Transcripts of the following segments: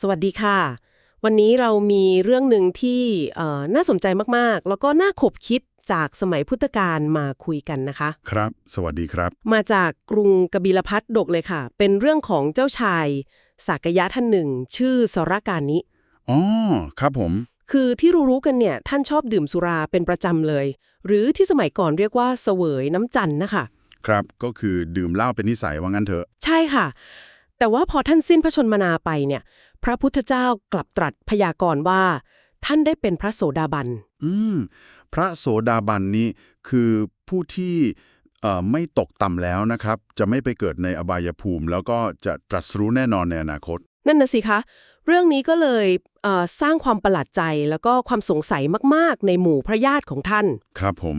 สวัสดีค่ะ วันนี้เรามีเรื่องหนึ่งที่เอ่อน่าสนใจมากๆ แล้วก็น่าขบคิดจากสมัยพุทธกาลมาคุยกันนะคะ ครับ สวัสดีครับ มาจากกรุงกบิลพัทดกเลยค่ะ เป็นเรื่องของเจ้าชายสากยะท่านหนึ่ง ชื่อสรการนิอ๋อครับผม คือที่รู้ๆกันเนี่ย ท่านชอบดื่มสุราเป็นประจำเลย หรือที่สมัยก่อนเรียกว่าเสวยน้ำจันทร์นะคะ ครับก็คือดื่มเหล้าเป็นนิสัยว่างั้นเถอะ ใช่ค่ะ แต่ว่าพอท่านสิ้นพระชนมนาไปเนี่ย พระพุทธเจ้ากลับตรัสพยากรณ์ว่า ท่านได้เป็นพระโสดาบัน อืม พระโสดาบันนี้คือผู้ที่เอ่อไม่ตกต่ำแล้วนะครับ จะไม่ไปเกิดในอบายภูมิ แล้วก็จะตรัสรู้แน่นอนในอนาคต นั่นน่ะสิคะ เรื่องนี้ก็เลยเอ่อสร้างความประหลาดใจแล้วก็ความสงสัยมากๆ ในหมู่พระญาติของท่าน ครับผม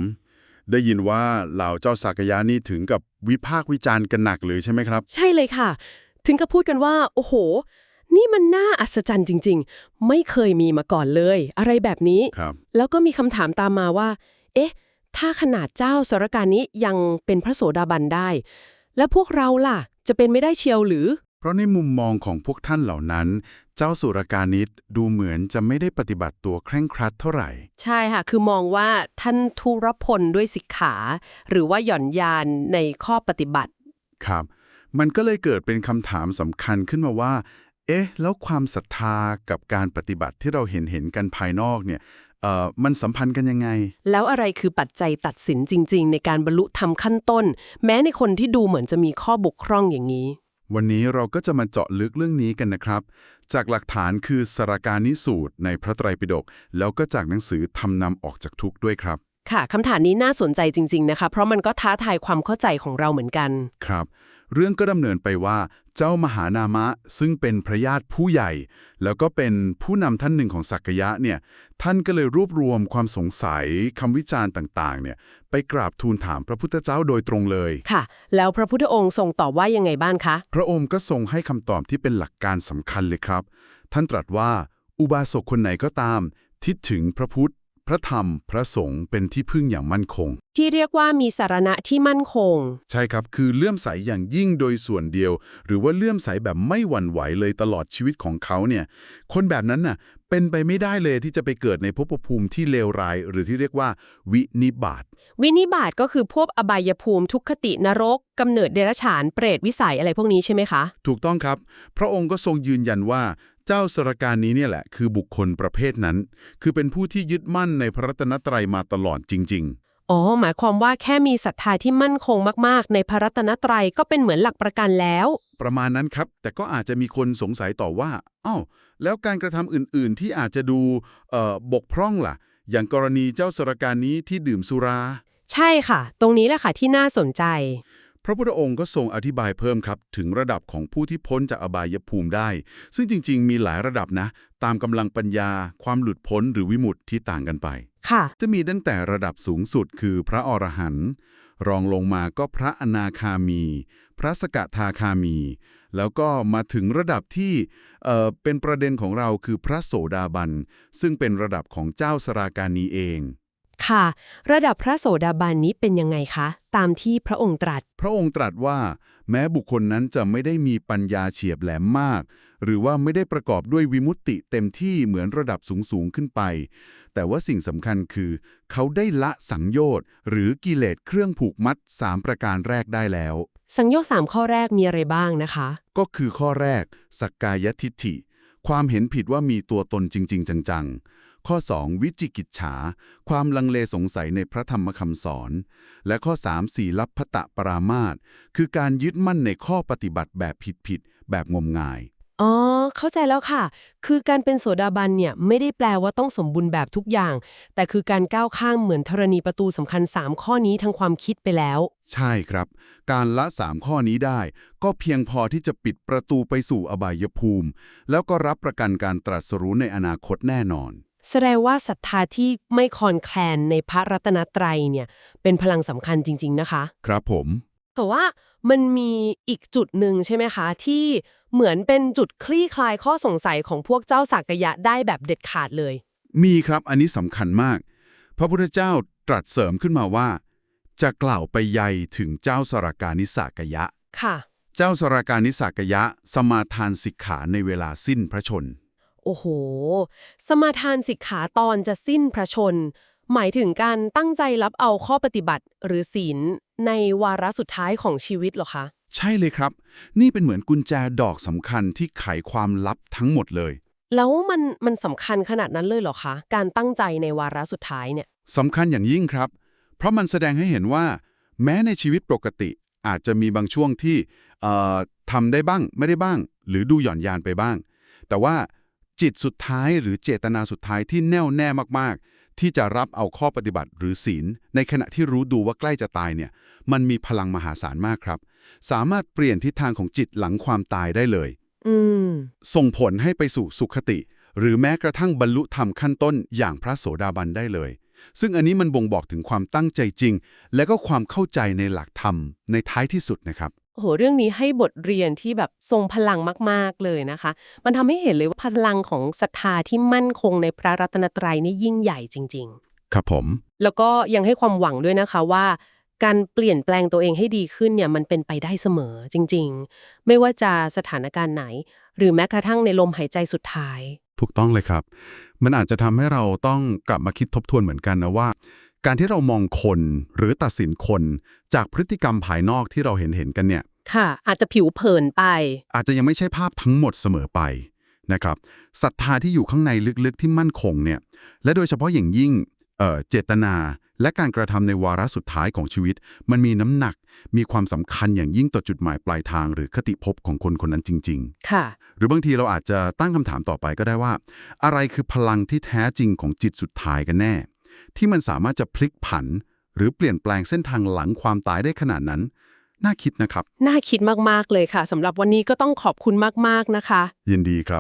ได้ยินว่าเหล่าเจ้าสักยะนี่ถึงกับวิพากษ์วิจารณ์กันหนักเลยใช่ไหมครับ ใช่เลยค่ะ ถึงกับพูดกันว่า โอ้โห นี่มันน่าอัศจรรย์จริง ๆ ไม่เคยมีมาก่อนเลย อะไรแบบนี้ ครับ แล้วก็มีคำถามตามมาว่า เอ๊ะ ถ้าขนาดเจ้าสรการนี้ยังเป็นพระโสดาบันได้ แล้วพวกเราล่ะ จะเป็นไม่ได้เชียวหรือ เพราะในมุมมองของพวกท่านเหล่านั้น เจ้าสุรการนิตดูเหมือนจะไม่ได้ปฏิบัติตัวเคร่งครัดเท่าไหร่ ใช่ค่ะ คือมองว่าท่านทุรพลด้วยสิกขา หรือว่าหย่อนยานในข้อปฏิบัติ ครับ มันก็เลยเกิดเป็นคำถามสำคัญขึ้นมาว่า เอ๊ะ แล้วความศรัทธากับการปฏิบัติที่เราเห็นเห็นกันภายนอกเนี่ยเอ่อมันสัมพันธ์กันยังไง แล้วอะไรคือปัจจัยตัดสินจริง ๆ ในการบรรลุธรรมขั้นต้น แม้ในคนที่ดูเหมือนจะมีข้อบกพร่องอย่างนี้ วันนี้เราก็จะมาเจาะลึกเรื่องนี้กันนะครับ จากหลักฐานคือสารการนิสูตรในพระไตรปิฎกแล้วก็จากหนังสือทำนำออกจากทุกข์ด้วยครับ ค่ะคำถามนี้น่าสนใจจริง ๆ นะคะ เพราะมันก็ท้าทายความเข้าใจของเราเหมือนกัน ครับ เรื่องก็ดำเนินไปว่าเจ้ามหานามะซึ่งเป็นพระญาติผู้ใหญ่ แล้วก็เป็นผู้นำท่านหนึ่งของสักยะเนี่ยท่านก็เลยรวบรวมความสงสัยคำวิจารณ์ต่างๆเนี่ยไปกราบทูลถามพระพุทธเจ้าโดยตรงเลยค่ะ แล้วพระพุทธองค์ทรงตอบว่ายังไงบ้างคะ พระองค์ก็ทรงให้คำตอบที่เป็นหลักการสำคัญเลยครับ ท่านตรัสว่าอุบาสกคนไหนก็ตามทิศถึงพระพุทธ พระธรรมพระสงฆ์เป็นที่พึ่งอย่างมั่นคง ที่เรียกว่ามีสารณะที่มั่นคง ใช่ครับคือเลื่อมใสอย่างยิ่งโดยส่วนเดียว หรือว่าเลื่อมใสแบบไม่หวั่นไหวเลยตลอดชีวิตของเขาเนี่ย คนแบบนั้นน่ะ เป็นไปไม่ได้เลยที่จะไปเกิดในภพภูมิที่เลวร้าย หรือที่เรียกว่า วินิบาตวินิบาตก็คือพวกอบายภูมิทุกขตินรกกำเนิดเดรัจฉานเปรตวิสัยอะไรพวกนี้ใช่ไหมคะ ถูกต้องครับ พระองค์ก็ทรงยืนยันว่า เจ้าสรการนี้เนี่ยแหละคือบุคคลประเภทนั้น คือเป็นผู้ที่ยึดมั่นในพระรัตนตรัยมาตลอดจริง ๆ อ๋อ หมายความว่าแค่มีศรัทธาที่มั่นคงมากๆ ในพระรัตนตรัยก็เป็นเหมือนหลักประกันแล้ว ประมาณนั้นครับ แต่ก็อาจจะมีคนสงสัยต่อว่าอ้าวแล้วการกระทำอื่นๆ ที่อาจจะดูเอ่อบกพร่องล่ะ อย่างกรณีเจ้าสรการนี้ที่ดื่มสุรา ใช่ค่ะ ตรงนี้แหละค่ะที่น่าสนใจ พระพุทธองค์ก็ทรงอธิบายเพิ่มครับ ถึงระดับของผู้ที่พ้นจากอบายภูมิได้ ซึ่งจริง ๆ มีหลายระดับนะ ตามกำลังปัญญา ความหลุดพ้นหรือวิมุตติที่ต่างกันไป ค่ะ จะมีตั้งแต่ระดับสูงสุดคือพระอรหันต์รองลงมาก็พระอนาคามี พระสกทาคามี แล้วก็มาถึงระดับที่เอ่อเป็นประเด็นของเราคือพระโสดาบัน ซึ่งเป็นระดับของเจ้าสราการนีเอง ค่ะ ระดับพระโสดาบันนี้เป็นยังไงคะ ตามที่พระองค์ตรัส พระองค์ตรัสว่า แม้บุคคลนั้นจะไม่ได้มีปัญญาเฉียบแหลมมาก หรือว่าไม่ได้ประกอบด้วยวิมุตติเต็มที่เหมือนระดับสูงๆขึ้นไป แต่ว่าสิ่งสำคัญคือ เขาได้ละสังโยชน์หรือกิเลสเครื่องผูกมัด 3 ประการแรกได้แล้ว สังโยชน์สามข้อแรกมีอะไรบ้างนะคะ ก็คือข้อแรกสักกายทิฏฐิ ความเห็นผิดว่ามีตัวตนจริง ๆ จังๆ ข้อ 2 วิจิกิจฉา ความลังเลสงสัยในพระธรรมคำสอน และข้อ 3 สีลัพพตะปรามาตคือการยึดมั่นในข้อปฏิบัติแบบผิดๆแบบงมงายอ๋อ เข้าใจแล้วค่ะ คือการเป็นโสดาบันเนี่ย ไม่ได้แปลว่าต้องสมบูรณ์แบบทุกอย่าง แต่คือการก้าวข้ามเหมือนธรณีประตูสำคัญ 3 ข้อนี้ทางความคิดไปแล้ว ใช่ครับ การละ 3 ข้อนี้ได้ ก็เพียงพอที่จะปิดประตูไปสู่อบายภูมิ แล้วก็รับประกันการตรัสรู้ในอนาคตแน่นอน แสดงว่าศรัทธาที่ไม่คลอนแคลนในพระรัตนตรัยเนี่ย เป็นพลังสำคัญจริง ๆ นะคะ ครับผม แต่ว่ามันมีอีกจุดหนึ่งใช่ไหมคะ ที่เหมือนเป็นจุดคลี่คลายข้อสงสัยของพวกเจ้าสักยะได้แบบเด็ดขาดเลย มีครับอันนี้สำคัญมาก พระพุทธเจ้าตรัสเสริมขึ้นมาว่า จะกล่าวไปใยถึงเจ้าสรากานิสากยะ ค่ะ เจ้าสราการนิสักยะ สมาทานสิกขาในเวลาสิ้นพระชน โอ้โห สมาทานสิกขาตอนจะสิ้นพระชน หมายถึงการตั้งใจรับเอาข้อปฏิบัติหรือศีลในวาระสุดท้ายของชีวิตเหรอคะ ใช่เลยครับ นี่เป็นเหมือนกุญแจดอกสำคัญที่ไขความลับทั้งหมดเลย แล้วมันมันสำคัญขนาดนั้นเลยเหรอคะ การตั้งใจในวาระสุดท้ายเนี่ยสำคัญอย่างยิ่งครับ เพราะมันแสดงให้เห็นว่า แม้ในชีวิตปกติอาจจะมีบางช่วงที่เอ่อทำได้บ้างไม่ได้บ้าง หรือดูหย่อนยานไปบ้าง แต่ว่า จิตสุดท้ายหรือเจตนาสุดท้ายที่แน่วแน่มากๆ ที่จะรับเอาข้อปฏิบัติหรือศีล ในขณะที่รู้ดูว่าใกล้จะตายเนี่ย มันมีพลังมหาศาลมากครับ สามารถเปลี่ยนทิศทางของจิตหลังความตายได้เลยอืมส่งผลให้ไปสู่สุขติ หรือแม้กระทั่งบรรลุธรรมขั้นต้นอย่างพระโสดาบันได้เลย ซึ่งอันนี้มันบ่งบอกถึงความตั้งใจจริง และก็ความเข้าใจในหลักธรรมในท้ายที่สุดนะครับ โอ้โหเรื่องนี้ให้บทเรียนที่แบบทรงพลังมาก ๆ เลยนะคะ มันทำให้เห็นเลยว่าพลังของศรัทธาที่มั่นคงในพระรัตนตรัยนี่ยิ่งใหญ่จริง ครับผม ๆ แล้วก็ยังให้ความหวังด้วยนะคะว่า การเปลี่ยนแปลงตัวเองให้ดีขึ้นเนี่ยมันเป็นไปได้เสมอจริง ๆ ไม่ว่าจะสถานการณ์ไหน หรือแม้กระทั่งในลมหายใจสุดท้าย ถูกต้องเลยครับ มันอาจจะทำให้เราต้องกลับมาคิดทบทวนเหมือนกันนะว่า การที่เรามองคนหรือตัดสินคนจากพฤติกรรมภายนอกที่เราเห็นเห็นๆกันเนี่ย ค่ะ อาจจะผิวเผินไป อาจจะยังไม่ใช่ภาพทั้งหมดเสมอไปนะครับศรัทธาที่อยู่ข้างในลึกๆที่มั่นคงเนี่ย และโดยเฉพาะอย่างยิ่งเอ่อเจตนา และการกระทำในวาระสุดท้ายของชีวิต มันมีน้ำหนัก มีความสำคัญอย่างยิ่งต่อจุดหมายปลายทาง หรือคติภพของคนคนนั้นจริงค่ะๆหรือบางทีเราอาจจะตั้งคำถามต่อไปก็ได้ว่า อะไรคือพลังที่แท้จริงของจิตสุดท้ายกันแน่ ที่มันสามารถจะพลิกผัน หรือเปลี่ยนแปลงเส้นทางหลังความตายได้ขนาดนั้น น่าคิดนะครับ น่าคิดมาก ๆ เลยค่ะสำหรับวันนี้ก็ต้องขอบคุณมาก ๆ นะคะ ยินดีครับ